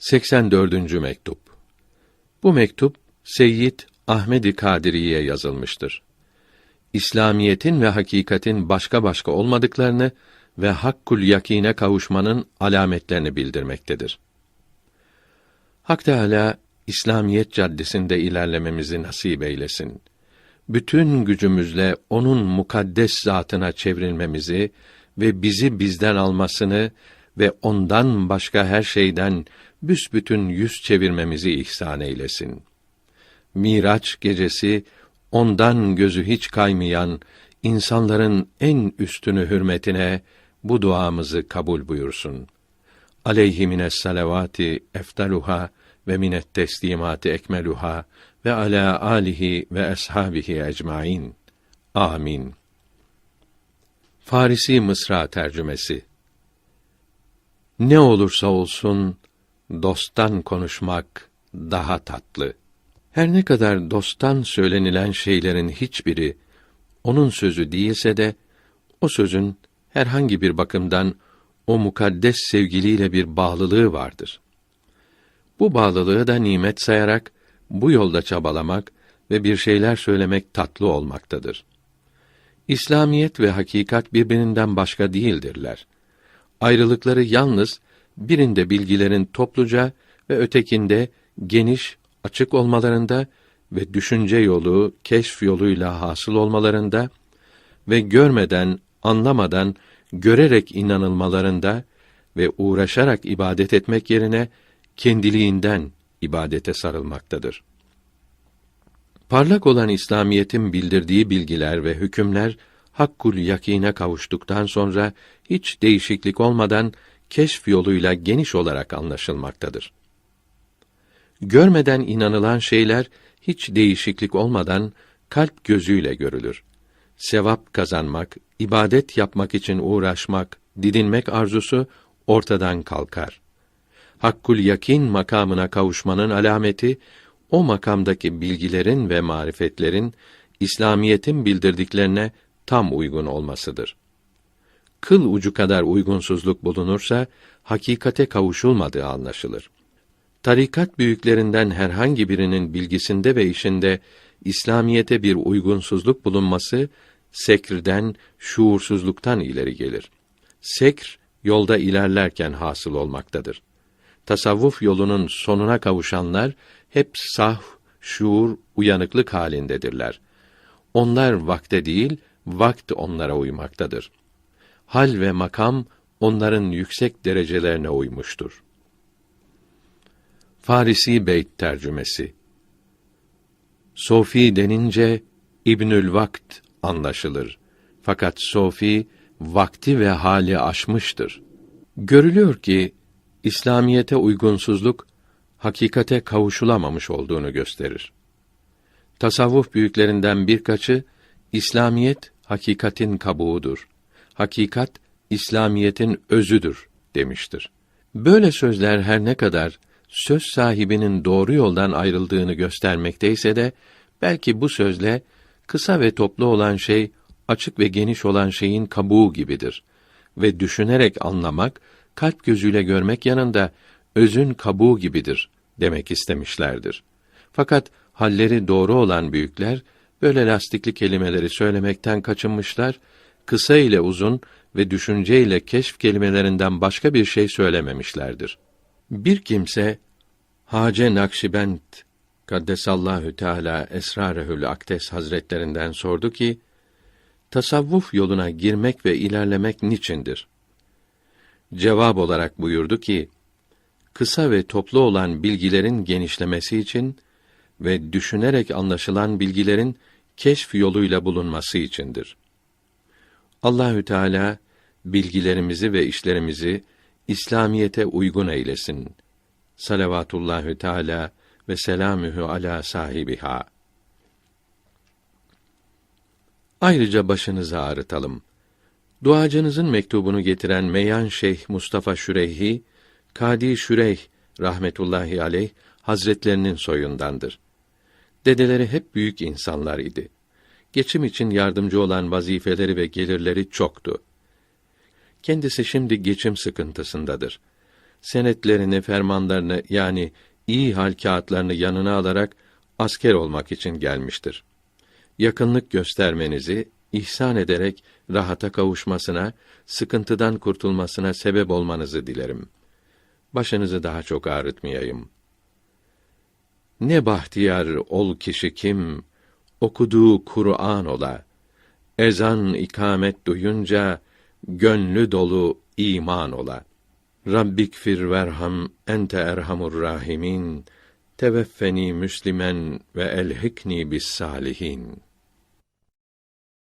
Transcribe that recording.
84. mektup. Bu mektup Seyyid Ahmedi Kadiri'ye yazılmıştır. İslamiyetin ve hakikatin başka başka olmadıklarını ve hakkul yakine kavuşmanın alametlerini bildirmektedir. Hak Teâlâ, İslamiyet caddesinde ilerlememizi nasip eylesin. Bütün gücümüzle onun mukaddes zatına çevrilmemizi ve bizi bizden almasını ve ondan başka her şeyden büsbütün yüz çevirmemizi ihsan eylesin. Miraç gecesi ondan gözü hiç kaymayan insanların en üstünü hürmetine bu duamızı kabul buyursun. Aleyhi mines salavati eftaluha ve minet teslimati ekmeluha ve ala alihi ve ashabihi ecmaîn. Amin. Farisi Mısra tercümesi Ne olursa olsun dosttan konuşmak daha tatlı. Her ne kadar dosttan söylenilen şeylerin hiçbiri onun sözü değilse de o sözün herhangi bir bakımdan o mukaddes sevgiliyle bir bağlılığı vardır. Bu bağlılığı da nimet sayarak bu yolda çabalamak ve bir şeyler söylemek tatlı olmaktadır. İslamiyet ve hakikat birbirinden başka değildirler. Ayrılıkları yalnız birinde bilgilerin topluca ve ötekinde geniş, açık olmalarında ve düşünce yolu, keşf yoluyla hasıl olmalarında ve görmeden, anlamadan, görerek inanılmalarında ve uğraşarak ibadet etmek yerine kendiliğinden ibadete sarılmaktadır. Parlak olan İslamiyetin bildirdiği bilgiler ve hükümler hakkul yakine kavuştuktan sonra hiç değişiklik olmadan keşf yoluyla geniş olarak anlaşılmaktadır. Görmeden inanılan şeyler hiç değişiklik olmadan kalp gözüyle görülür. Sevap kazanmak, ibadet yapmak için uğraşmak, didinmek arzusu ortadan kalkar. Hakkul yakin makamına kavuşmanın alameti o makamdaki bilgilerin ve marifetlerin İslamiyetin bildirdiklerine tam uygun olmasıdır. Kıl ucu kadar uygunsuzluk bulunursa hakikate kavuşulmadığı anlaşılır. Tarikat büyüklerinden herhangi birinin bilgisinde ve işinde İslamiyete bir uygunsuzluk bulunması sekrden, şuursuzluktan ileri gelir. Sekr yolda ilerlerken hasıl olmaktadır. Tasavvuf yolunun sonuna kavuşanlar hep sah, şuur, uyanıklık halindedirler. Onlar vakte değil, vakt onlara uymaktadır. Hal ve makam onların yüksek derecelerine uymuştur. Farisi Beyt tercümesi Sofi denince İbnül Vakt anlaşılır. Fakat Sofi vakti ve hali aşmıştır. Görülüyor ki İslamiyete uygunsuzluk hakikate kavuşulamamış olduğunu gösterir. Tasavvuf büyüklerinden birkaçı İslamiyet hakikatin kabuğudur. Hakikat İslamiyetin özüdür demiştir. Böyle sözler her ne kadar söz sahibinin doğru yoldan ayrıldığını göstermekteyse de belki bu sözle kısa ve toplu olan şey açık ve geniş olan şeyin kabuğu gibidir ve düşünerek anlamak, kalp gözüyle görmek yanında özün kabuğu gibidir demek istemişlerdir. Fakat halleri doğru olan büyükler böyle lastikli kelimeleri söylemekten kaçınmışlar, kısa ile uzun ve düşünce ile keşf kelimelerinden başka bir şey söylememişlerdir. Bir kimse Hace Nakşibend Kaddesallahu Teala Esrarehül Akdes Hazretlerinden sordu ki: Tasavvuf yoluna girmek ve ilerlemek niçindir? Cevap olarak buyurdu ki: Kısa ve toplu olan bilgilerin genişlemesi için ve düşünerek anlaşılan bilgilerin keşf yoluyla bulunması içindir. Allahü Teala bilgilerimizi ve işlerimizi İslamiyete uygun eylesin. Salavatullahü Teala ve selamühü ala sahibiha. Ayrıca başınızı ağrıtalım. Duacınızın mektubunu getiren Meyan Şeyh Mustafa Şüreyhi, Kadi Şüreyh rahmetullahi aleyh hazretlerinin soyundandır. Dedeleri hep büyük insanlar idi. Geçim için yardımcı olan vazifeleri ve gelirleri çoktu. Kendisi şimdi geçim sıkıntısındadır. senetlerini, fermanlarını yani iyi hal kağıtlarını yanına alarak asker olmak için gelmiştir. Yakınlık göstermenizi ihsan ederek rahata kavuşmasına, sıkıntıdan kurtulmasına sebep olmanızı dilerim. Başınızı daha çok ağrıtmayayım. Ne bahtiyar ol kişi kim, okuduğu Kur'an ola. Ezan ikamet duyunca, gönlü dolu iman ola. Rabbik fir verham ente erhamur rahimin. Teveffeni müslimen ve elhikni bis salihin.